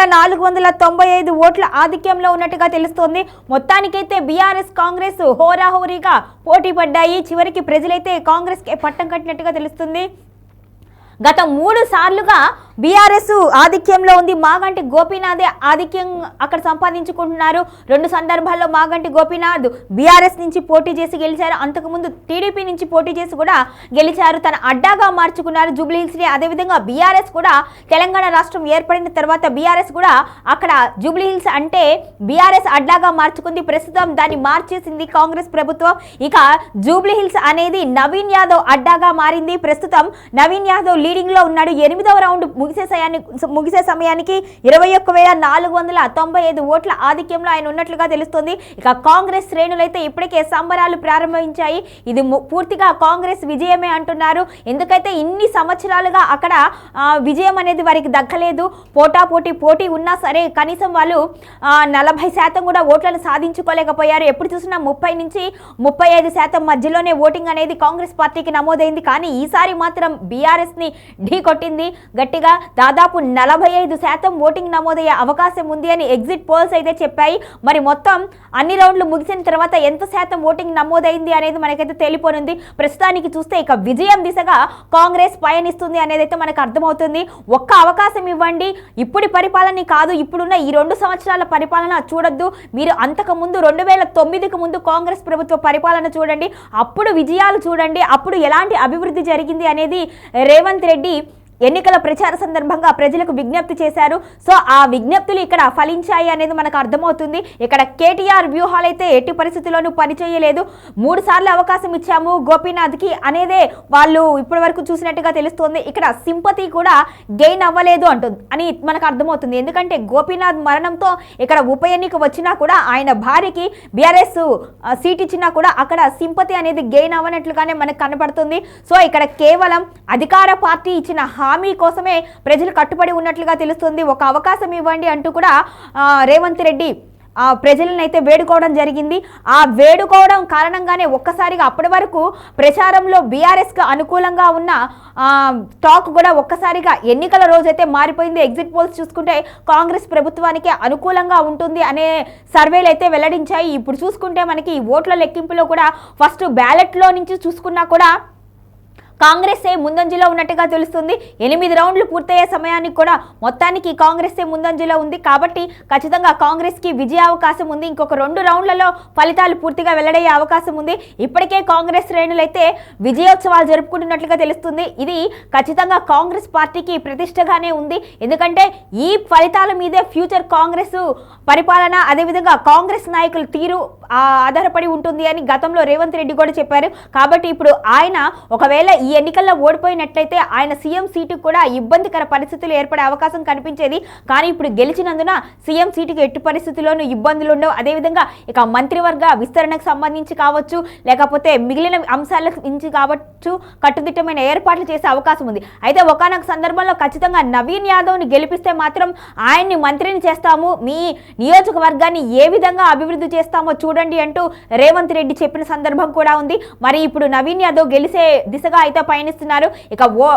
వేల నాలుగు వందల తొంభై ఐదు ఓట్ల ఆధిక్యంలో ఉన్నట్టుగా తెలుస్తోంది. మొత్తానికైతే బీఆర్ఎస్ కాంగ్రెస్ హోరాహోరీగా పోటీ పడ్డాయి. చివరికి ప్రజలైతే కాంగ్రెస్కి పట్టం కట్టినట్టుగా తెలుస్తుంది. గత మూడు సార్లుగా బీఆర్ఎస్ ఆధిక్యంలో ఉంది. మాగంటి గోపీనాథ్ ఆధిక్యం అక్కడ సంపాదించుకుంటున్నారు. రెండు సందర్భాల్లో మాగంటి గోపీనాథ్ బీఆర్ఎస్ నుంచి పోటీ చేసి గెలిచారు. అంతకుముందు టీడీపీ నుంచి పోటీ చేసి కూడా గెలిచారు. తన అడ్డాగా మార్చుకున్నారు. జూబ్లీహిల్స్ని అదేవిధంగా బీఆర్ఎస్ కూడా తెలంగాణ రాష్ట్రం ఏర్పడిన తర్వాత బీఆర్ఎస్ కూడా అక్కడ జూబ్లీహిల్స్ అంటే బీఆర్ఎస్ అడ్డాగా మార్చుకుంది. ప్రస్తుతం దాన్ని మార్చేసింది కాంగ్రెస్ ప్రభుత్వం. ఇక జూబ్లీహిల్స్ అనేది నవీన్ యాదవ్ అడ్డాగా మారింది. ప్రస్తుతం నవీన్ యాదవ్ లీడింగ్లో ఉన్నాడు. ఎనిమిదవ రౌండ్ ముగిసే సమయానికి ముగిసే సమయానికి ఇరవై ఒక్క వేల నాలుగు వందల తొంభై ఐదు ఓట్ల ఆధిక్యంలో ఆయన ఉన్నట్లుగా తెలుస్తుంది. ఇక కాంగ్రెస్ శ్రేణులైతే ఇప్పటికే సంబరాలు ప్రారంభించాయి. ఇది పూర్తిగా కాంగ్రెస్ విజయమే అంటున్నారు. ఎందుకైతే ఇన్ని సంవత్సరాలుగా అక్కడ విజయం అనేది వారికి దక్కలేదు. పోటా పోటీ పోటీ ఉన్నా సరే కనీసం వాళ్ళు నలభై శాతం కూడా ఓట్లను సాధించుకోలేకపోయారు. ఎప్పుడు చూసినా ముప్పై నుంచి ముప్పై ఐదు శాతం మధ్యలోనే ఓటింగ్ అనేది కాంగ్రెస్ పార్టీకి నమోదైంది. కానీ ఈసారి మాత్రం బీఆర్ఎస్ని ఢీ కొట్టింది. గట్టిగా దాదాపు నలభై ఐదు శాతం ఓటింగ్ నమోదయ్యే అవకాశం ఉంది అని ఎగ్జిట్ పోల్స్ అయితే చెప్పాయి. మరి మొత్తం అన్ని రౌండ్లు ముగిసిన తర్వాత ఎంత శాతం ఓటింగ్ నమోదైంది అనేది మనకైతే తెలిపోనుంది ప్రస్తుతానికి చూస్తే ఇక విజయం దిశగా కాంగ్రెస్ పయనిస్తుంది అనేది అయితే మనకు అర్థమవుతుంది. ఒక్క అవకాశం ఇవ్వండి. ఇప్పుడు పరిపాలన కాదు ఇప్పుడున్న ఈ రెండు సంవత్సరాల పరిపాలన చూడొద్దు. మీరు అంతకు ముందు రెండు వేల తొమ్మిదికి ముందు కాంగ్రెస్ ప్రభుత్వ పరిపాలన చూడండి. అప్పుడు విజయాలు చూడండి. అప్పుడు ఎలాంటి అభివృద్ధి జరిగింది అనేది రేవంత్ రెడ్డి ఎన్నికల ప్రచార సందర్భంగా ప్రజలకు విజ్ఞప్తి చేశారు. సో ఆ విజ్ఞప్తులు ఇక్కడ ఫలించాయి అనేది మనకు అర్థమవుతుంది. ఇక్కడ కేటీఆర్ వ్యూహాలు అయితే ఎట్టి పరిస్థితుల్లోనూ పనిచేయలేదు. మూడు సార్లు అవకాశం ఇచ్చాము గోపీనాథ్కి అనేదే వాళ్ళు ఇప్పటి వరకు చూసినట్టుగా తెలుస్తోంది. ఇక్కడ సింపతి కూడా గెయిన్ అవ్వలేదు అంటుంది అని మనకు అర్థమవుతుంది. ఎందుకంటే గోపీనాథ్ మరణంతో ఇక్కడ ఉప ఎన్నిక వచ్చినా కూడా ఆయన భార్యకి బీఆర్ఎస్ సీట్ ఇచ్చినా కూడా అక్కడ సింపతి అనేది గెయిన్ అవ్వనట్లుగానే మనకు కనపడుతుంది. సో ఇక్కడ కేవలం అధికార పార్టీ ఇచ్చిన హామీ కోసమే ప్రజలు కట్టుబడి ఉన్నట్లుగా తెలుస్తుంది. ఒక అవకాశం ఇవ్వండి అంటూ కూడా రేవంత్ రెడ్డి ఆ ప్రజలను అయితే వేడుకోవడం జరిగింది. ఆ వేడుకోవడం కారణంగానే ఒక్కసారిగా అప్పటి వరకు ప్రచారంలో బీఆర్ఎస్కి అనుకూలంగా ఉన్న టాక్ కూడా ఒక్కసారిగా ఎన్నికల రోజైతే మారిపోయింది. ఎగ్జిట్ పోల్స్ చూసుకుంటే కాంగ్రెస్ ప్రభుత్వానికి అనుకూలంగా ఉంటుంది అనే సర్వేలు అయితే వెల్లడించాయి. ఇప్పుడు చూసుకుంటే మనకి ఈ ఓట్ల లెక్కింపులో కూడా ఫస్ట్ బ్యాలెట్లో నుంచి చూసుకున్నా కూడా కాంగ్రెసే ముందంజలో ఉన్నట్టుగా తెలుస్తుంది. ఎనిమిది రౌండ్లు పూర్తయ్యే సమయానికి కూడా మొత్తానికి కాంగ్రెసే ముందంజలో ఉంది. కాబట్టి ఖచ్చితంగా కాంగ్రెస్కి విజయ అవకాశం ఉంది. ఇంకొక రెండు రౌండ్లలో ఫలితాలు పూర్తిగా వెల్లడయ్యే అవకాశం ఉంది. ఇప్పటికే కాంగ్రెస్ శ్రేణులైతే విజయోత్సవాలు జరుపుకుంటున్నట్లుగా తెలుస్తుంది. ఇది ఖచ్చితంగా కాంగ్రెస్ పార్టీకి ప్రతిష్టగానే ఉంది. ఎందుకంటే ఈ ఫలితాల మీదే ఫ్యూచర్ కాంగ్రెస్ పరిపాలన అదేవిధంగా కాంగ్రెస్ నాయకుల తీరు ఆధారపడి ఉంటుంది అని గతంలో రేవంత్ రెడ్డి కూడా చెప్పారు. కాబట్టి ఇప్పుడు ఆయన ఒకవేళ ఈ ఈ ఎన్నికల్లో ఓడిపోయినట్లయితే ఆయన సీఎం సీటు కూడా ఇబ్బందికర పరిస్థితులు ఏర్పడే అవకాశం కనిపించేది. కానీ ఇప్పుడు గెలిచినందున సీఎం సీటుకి ఎట్టి పరిస్థితుల్లోనూ ఇబ్బందులు ఉండవు. అదేవిధంగా ఇక మంత్రివర్గ విస్తరణకు సంబంధించి కావచ్చు లేకపోతే మిగిలిన అంశాల నుంచి కావచ్చు కట్టుదిట్టమైన ఏర్పాట్లు చేసే అవకాశం ఉంది. అయితే ఒకనొక సందర్భంలో ఖచ్చితంగా నవీన్ యాదవ్ని గెలిపిస్తే మాత్రం ఆయన్ని మంత్రిని చేస్తాము మీ నియోజకవర్గాన్ని ఏ విధంగా అభివృద్ధి చేస్తామో చూడండి అంటూ రేవంత్ రెడ్డి చెప్పిన సందర్భం కూడా ఉంది. మరి ఇప్పుడు నవీన్ యాదవ్ గెలిసే దిశగా అయితే పయనిస్తున్నారు. ఇక ఓ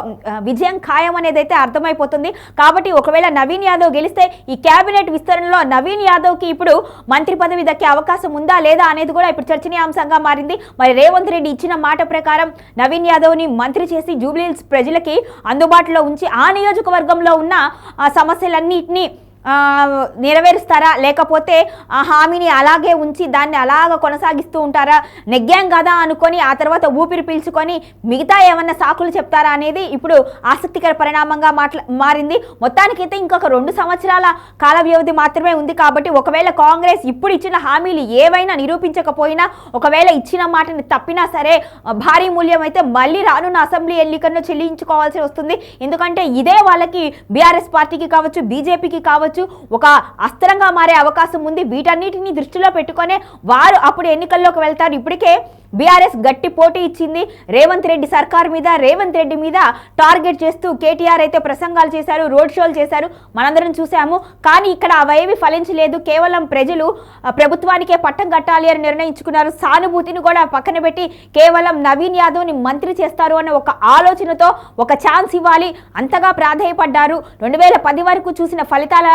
విజయం ఖాయం అనేది అయితే అర్థమైపోతుంది. కాబట్టి ఒకవేళ నవీన్ యాదవ్ గెలిస్తే ఈ కేబినెట్ విస్తరణలో నవీన్ యాదవ్కి ఇప్పుడు మంత్రి పదవి దక్కే అవకాశం ఉందా లేదా అనేది కూడా ఇప్పుడు చర్చనీయాంశంగా మారింది. మరి రేవంత్ రెడ్డి ఇచ్చిన మాట ప్రకారం నవీన్ యాదవ్ని మంత్రి చేసి జూబ్లీహిల్స్ ప్రజలకి అందుబాటులో ఉంచి ఆ నియోజకవర్గంలో ఉన్న ఆ, సమస్యలన్నింటినీ నెరవేరుస్తారా? లేకపోతే ఆ హామీని అలాగే ఉంచి దాన్ని అలాగ కొనసాగిస్తూ ఉంటారా? నెగ్గాం కదా అనుకొని ఆ తర్వాత ఊపిరి పీల్చుకొని మిగతా ఏమన్నా సాకులు చెప్తారా అనేది ఇప్పుడు ఆసక్తికర పరిణామంగా మాట్లా మారింది. మొత్తానికైతే ఇంకొక రెండు సంవత్సరాల కాల వ్యవధి మాత్రమే ఉంది కాబట్టి ఒకవేళ కాంగ్రెస్ ఇప్పుడు ఇచ్చిన హామీలు ఏవైనా నిరూపించకపోయినా ఒకవేళ ఇచ్చిన మాటని తప్పినా సరే భారీ మూల్యం అయితే మళ్ళీ రానున్న అసెంబ్లీ ఎన్నికలను చెల్లించుకోవాల్సి వస్తుంది. ఎందుకంటే ఇదే వాళ్ళకి బీఆర్ఎస్ పార్టీకి కావచ్చు బీజేపీకి కావచ్చు ఒక అస్త్రంగా మారే అవకాశం ఉంది. వీటన్నిటిని దృష్టిలో పెట్టుకొనే వారు అప్పుడు ఎన్నికల్లోకి వెళ్తారు. ఇప్పటికే బీఆర్ఎస్ గట్టి పోటీ ఇచ్చింది. రేవంత్ రెడ్డి సర్కార్ మీద రేవంత్ రెడ్డి మీద టార్గెట్ చేస్తూ కేటీఆర్ అయితే ప్రసంగాలు చేశారు రోడ్ షోలు చేశారు. మనందరం చూసాము కానీ ఇక్కడ అవేవి ఫలించలేదు. కేవలం ప్రజలు ప్రభుత్వానికే పట్టం కట్టాలి అని నిర్ణయించుకున్నారు. సానుభూతిని కూడా పక్కన పెట్టి కేవలం నవీన్ యాదవ్ని మంత్రి చేస్తారు అన్న ఒక ఆలోచనతో ఒక ఛాన్స్ ఇవ్వాలి. అంతగా ప్రాధాయపడ్డారు. రెండు వేల పది వరకు చూసిన ఫలితాల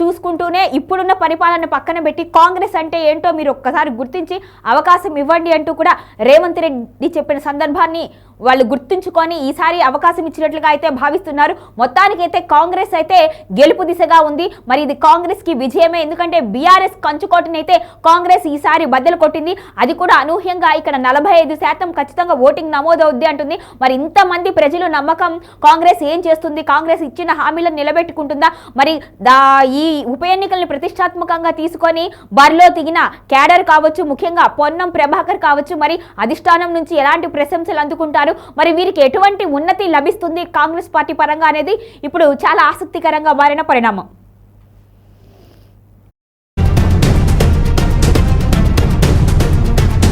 చూసుకుంటూనే ఇప్పుడున్న పరిపాలన పక్కన పెట్టి కాంగ్రెస్ అంటే ఏంటో మీరు ఒక్కసారి గుర్తించి అవకాశం ఇవ్వండి అంటూ కూడా రేవంత్ రెడ్డి చెప్పిన సందర్భాన్ని వాళ్ళు గుర్తుంచుకొని ఈసారి అవకాశం ఇచ్చినట్లుగా అయితే భావిస్తున్నారు. మొత్తానికైతే కాంగ్రెస్ అయితే గెలుపు దిశగా ఉంది. మరి ఇది కాంగ్రెస్కి విజయమే. ఎందుకంటే బీఆర్ఎస్ కంచుకోటనైతే కాంగ్రెస్ ఈసారి బద్దలు కొట్టింది. అది కూడా అనూహ్యంగా ఇక్కడ నలభై ఐదు శాతం ఖచ్చితంగా ఓటింగ్ నమోదవుద్ది అంటుంది. మరి ఇంతమంది ప్రజలు నమ్మకం కాంగ్రెస్ ఏం చేస్తుంది? కాంగ్రెస్ ఇచ్చిన హామీలను నిలబెట్టుకుంటుందా? మరి దా ఈ ఉప ఎన్నికలను ప్రతిష్టాత్మకంగా తీసుకొని బరిలో దిగిన క్యాడర్ కావచ్చు ముఖ్యంగా పొన్నం ప్రభాకర్ కావచ్చు మరి అధిష్టానం నుంచి ఎలాంటి ప్రశంసలు అందుకుంటారు? మరి వీరికి ఎటువంటి ఉన్నతి లభిస్తుంది? కాంగ్రెస్ పార్టీ పరంగా అనేది ఇప్పుడు చాలా ఆసక్తికరంగా మారిన పరిణామం.